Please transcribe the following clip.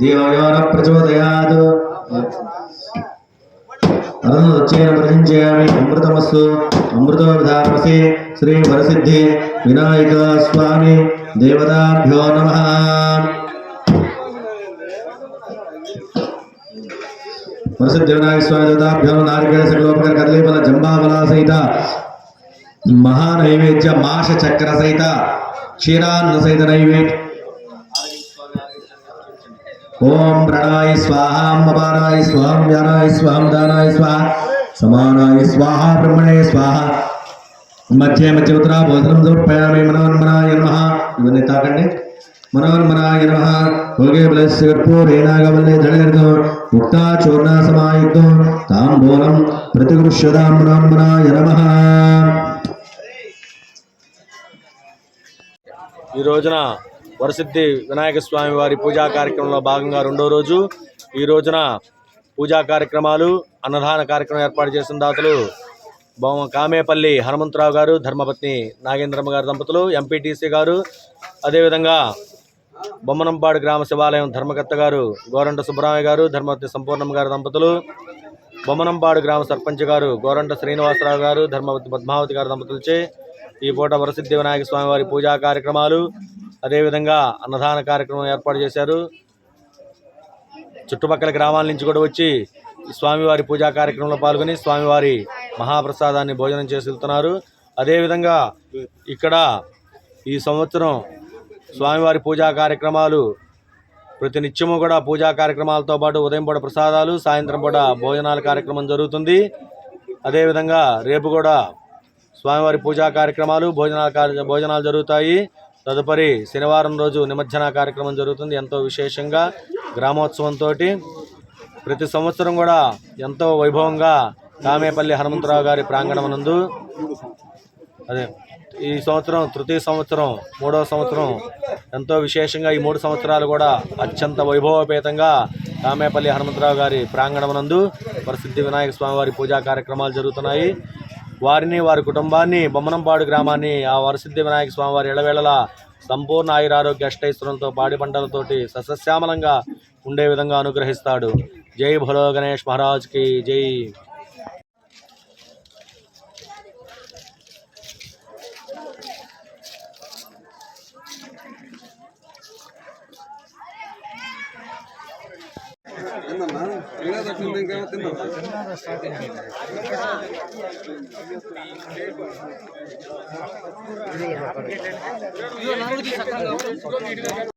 దేవయో న ప్రచోదయాత్ అరుణోచ్చేన ప్రతించయామి అమృతమస్సు అమృతో శ్రీ వరసిద్ధి వినాయక స్వామి దేవతాభ్యో నమ వరసిద్ధి వినాయక స్వామి దేవతాభ్యో నారికేళ సకలోపకర కదలీఫల జంబాబల సహిత మహానైవేద్య మాష చక్ర సహిత క్షీరాన్న సహిత నైవేద్య ఓం ప్రణాయ స్వాహాం అపానాయ స్వాహం వ్యానాయ స్వాహం దానాయ స్వాహ సమానాయ స్వాహ బ్రహ్మణే స్వాహ. మధ్య మధ్య ఉత్తర భోజనం సమర్పయామి మనోన్మనాయ నమః. ఇవన్నీ తాకండి. మనోన్మనాయ నమః. భోగే బలస్య కర్పూరేణాగవల్లే దళగర్గం ముక్తా చూర్ణ సమాయుక్తం. తాంబూలం ప్రతిగృష్యతాం మనోన్మనాయ నమః. ఈ రోజున వరసిద్ధి వినాయక స్వామి వారి పూజా కార్యక్రమంలో భాగంగా రెండో రోజు ఈ రోజున పూజా కార్యక్రమాలు అన్నదాన కార్యక్రమం ఏర్పాటు చేసిన దాతలు బొమ్మ కామేపల్లి హనుమంతరావు గారు ధర్మపత్ని నాగేంద్రమ్మ గారి దంపతులు ఎంపీటీసీ గారు అదేవిధంగా బొమ్మనంపాడు గ్రామ శివాలయం ధర్మకర్త గారు గోరంట సుబ్బరామయ్య గారు ధర్మపత్ని సంపూర్ణమ్మ గారి దంపతులు బొమ్మనంపాడు గ్రామ సర్పంచ్ గారు గోరంట శ్రీనివాసరావు గారు ధర్మవతి పద్మావతి గారి దంపతులచే ఈ పూట వరసిద్ధి వినాయక స్వామివారి పూజా కార్యక్రమాలు అదేవిధంగా అన్నదాన కార్యక్రమం ఏర్పాటు చేశారు. చుట్టుపక్కల గ్రామాల నుంచి కూడా వచ్చి స్వామివారి పూజా కార్యక్రమంలో పాల్గొని స్వామివారి మహాప్రసాదాన్ని భోజనం చేసి వెళ్తున్నారు. అదేవిధంగా ఇక్కడ ఈ సంవత్సరం స్వామివారి పూజా కార్యక్రమాలు ప్రతి నిత్యము కూడా పూజా కార్యక్రమాలతో పాటు ఉదయం పూట ప్రసాదాలు సాయంత్రం పూట భోజనాల కార్యక్రమం జరుగుతుంది. అదేవిధంగా రేపు కూడా స్వామివారి పూజా కార్యక్రమాలు భోజనాల కార్య భోజనాలు జరుగుతాయి. తదుపరి శనివారం రోజు నిమజ్జన కార్యక్రమం జరుగుతుంది. ఎంతో విశేషంగా గ్రామోత్సవంతో ప్రతి సంవత్సరం కూడా ఎంతో వైభవంగా కామేపల్లి హనుమంతరావు గారి ప్రాంగణమనందు అదే ఈ సంవత్సరం తృతీయ సంవత్సరం మూడవ సంవత్సరం ఎంతో విశేషంగా ఈ మూడు సంవత్సరాలు కూడా అత్యంత వైభవపేతంగా కామేపల్లి హనుమంతరావు గారి ప్రాంగణమనందు ప్రసిద్ధి వినాయక స్వామివారి పూజా కార్యక్రమాలు జరుగుతున్నాయి. వారిని వారి కుటుంబాన్ని బొమ్మనంపాడు గ్రామాన్ని ఆ వరసిద్ధి వినాయక స్వామి వారి ఇళ్ళవేళలా సంపూర్ణ ఆయురారోగ్య అష్టైశ్వరంతో పాడి పంటలతోటి సస్యశ్యామలంగా ఉండే విధంగా అనుగ్రహిస్తాడు. జై భలో గణేష్ మహారాజ్కి జై. తిన్నా క్రీడా దక్షిణ ఇంకా తిన్నా నాలుగు